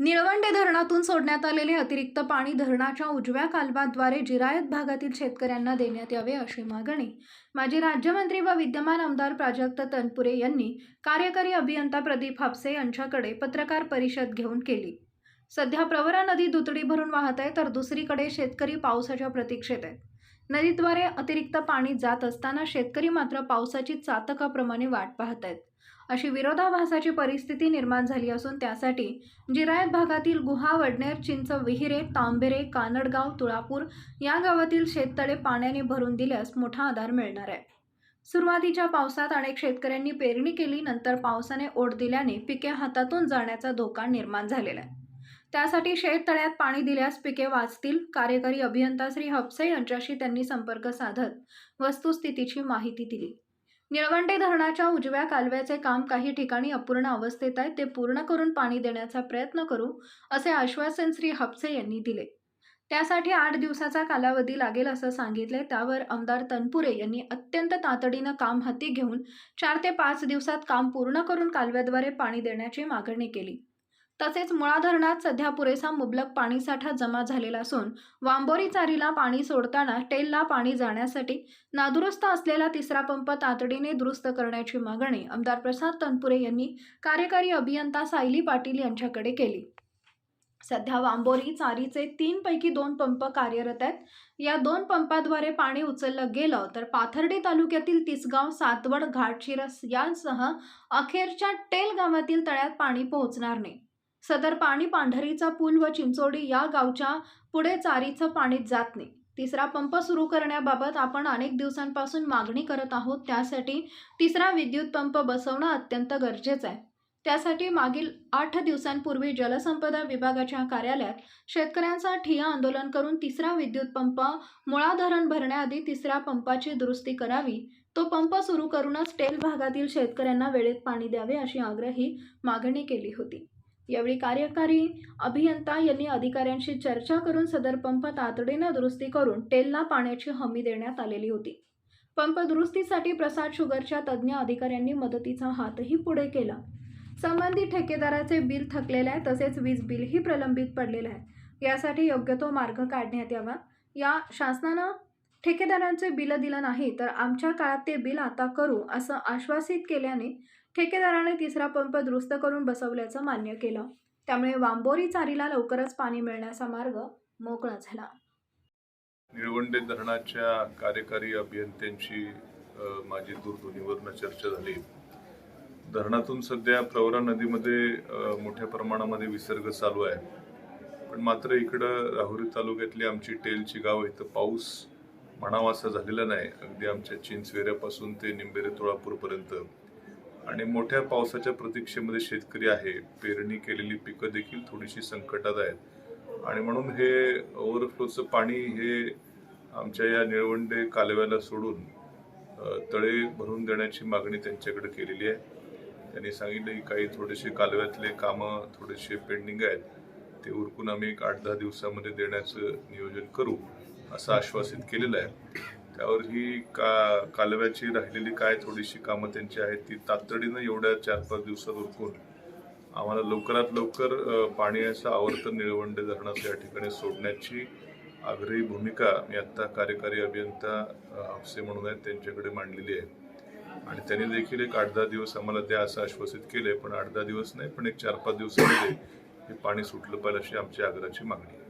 निळवंडे धरणातून सोडण्यात आलेले अतिरिक्त पाणी धरणाच्या उजव्या कालवाद्वारे जिरायत भागातील शेतकऱ्यांना देण्यात यावे अशी मागणी माजी राज्यमंत्री व विद्यमान आमदार प्राजक्त तनपुरे यांनी कार्यकारी अभियंता प्रदीप हापसे यांच्याकडे पत्रकार परिषद घेऊन केली. सध्या प्रवरा नदी दुतडी भरून वाहत आहे तर दुसरीकडे शेतकरी पावसाच्या प्रतीक्षेत आहेत. नदीद्वारे अतिरिक्त पाणी जात असताना शेतकरी मात्र पावसाची चातकाप्रमाणे वाट पाहत आहेत. अशी विरोधाभासाची परिस्थिती निर्माण झाली असून त्यासाठी जिरायत भागातील गुहा वडनेर चिंच विहिरे तांबेरे कानडगाव तुळापूर या गावातील शेततळे पाण्याने भरून दिल्यास मोठा आधार मिळणार आहे. सुरुवातीच्या पावसात अनेक शेतकऱ्यांनी पेरणी केली नंतर पावसाने ओढ दिल्याने पिके हातातून जाण्याचा धोका निर्माण झालेला आहे. त्यासाठी शेततळ्यात पाणी दिल्यास पिके वाचतील. कार्यकारी अभियंता श्री हपसे यांच्याशी त्यांनी संपर्क साधत वस्तुस्थितीची माहिती दिली. निळवंडे धरणाच्या उजव्या कालव्याचे काम काही ठिकाणी अपूर्ण अवस्थेत आहे. ते पूर्ण करून पाणी देण्याचा प्रयत्न करू असे आश्वासन श्री हपसे यांनी दिले. त्यासाठी आठ दिवसाचा कालावधी लागेल असं सांगितले. त्यावर आमदार तनपुरे यांनी अत्यंत तातडीनं काम हाती घेऊन चार ते पाच दिवसात काम पूर्ण करून कालव्याद्वारे पाणी देण्याची मागणी केली. तसेच मुळा धरणात सध्या पुरेसा मुबलक पाणीसाठा जमा झालेला असून वांबोरी चारीला पाणी सोडताना टेलला पाणी जाण्यासाठी नादुरुस्त असलेला तिसरा पंप तातडीने दुरुस्त करण्याची मागणी आमदार प्रसाद तनपुरे यांनी कार्यकारी अभियंता सायली पाटील यांच्याकडे केली. सध्या वांबोरी चारीचे तीन पैकी दोन पंप कार्यरत आहेत. या दोन पंपाद्वारे पाणी उचललं गेलं तर पाथर्डी तालुक्यातील तिसगाव सातवड घाटशिरस यांसह अखेरच्या टेल गावातील तळ्यात पाणी पोहोचणार नाही. सदर पाणी पांढरीचा पूल व चिंचोडी या गावच्या पुढे चारीचं पाणीच जात नाही. तिसरा पंप सुरू करण्याबाबत आपण अनेक दिवसांपासून मागणी करत आहोत. त्यासाठी तिसरा विद्युत पंप बसवणं अत्यंत गरजेचं आहे. त्यासाठी मागील आठ दिवसांपूर्वी जलसंपदा विभागाच्या कार्यालयात शेतकऱ्यांचा ठिय्या आंदोलन करून तिसरा विद्युत पंप मुळा धरण भरण्याआधी तिसऱ्या पंपाची दुरुस्ती करावी. तो पंप सुरू करूनच टेल भागातील शेतकऱ्यांना वेळेत पाणी द्यावे अशी आग्रही मागणी केली होती. यावेळी कार्यकारी अभियंता यांनी अधिकाऱ्यांशी चर्चा करून सदर पंप तातडीनं दुरुस्ती करून टेलला पाण्याची हमी देण्यात आलेली होती. पंप दुरुस्तीसाठी प्रसाद शुगरच्या तज्ज्ञ अधिकाऱ्यांनी मदतीचा हातही पुढे केला. संबंधित ठेकेदाराचे बिल थकलेले आहे तसेच वीज बिलही प्रलंबित पडलेलं आहे यासाठी योग्य तो मार्ग काढण्यात यावा. या शासनानं ठेकेदारांचे बिल दिलं नाही तर आमच्या काळात ते बिल आता करू असं आश्वासित केल्याने ठेकेदाराने तिसरा पंप दुरुस्त करून बसवल्याचं मान्य केलं. त्यामुळे वांबोरी चारीला लवकरच पाणी मिळण्याचा मार्ग मोकळा झाला. निळवंडे धरणाच्या कार्यकारी अभियंत्यांची माझी दूरध्वनीवरनं चर्चा झाली. धरणातून सध्या प्रवरा नदीमध्ये मोठ्या प्रमाणामध्ये विसर्ग चालू आहे. पण मात्र इकडं राहुरी तालुक्यातली आमची टेलची गाव इथं पाऊस म्हणावा असा झालेला नाही. अगदी आमच्या चिंचवेऱ्यापासून ते निंबेरे तुळापूरपर्यंत. आणि मोठ्या पावसाच्या प्रतीक्षेमध्ये शेतकरी आहे. पेरणी केलेली पिकं देखील थोडीशी संकटात आहेत. आणि म्हणून हे ओव्हरफ्लोचं पाणी हे आमच्या या निळवंडे कालव्याला सोडून तळे भरून देण्याची मागणी त्यांच्याकडे केलेली आहे. त्यांनी सांगितलं की काही थोडेसे कालव्यातले कामं थोडेसे पेंडिंग आहेत ते उरकून आम्ही एक आठ दहा दिवसामध्ये देण्याचं नियोजन करू असं आश्वासित केलेलं आहे. त्यावर ही का कालव्याची राहिलेली काय थोडीशी कामं त्यांची आहेत ती तातडीनं एवढ्या चार पाच दिवसात उरकून आम्हाला लवकरात लवकर पाणी पाण्याचं आवर्तन निळवंडे धरणात या ठिकाणी सोडण्याची आग्रही भूमिका मी आत्ता कार्यकारी अभियंता अ, हापसे म्हणून आहेत त्यांच्याकडे मांडलेली आहे. आणि त्यांनी देखील एक आठ दहा दिवस आम्हाला द्या असं आश्वासित केले पण आठ दहा दिवस नाही पण एक चार पाच दिवसामध्ये हे पाणी सुटलं पाहिजे अशी आमची आग्रहाची मागणी आहे.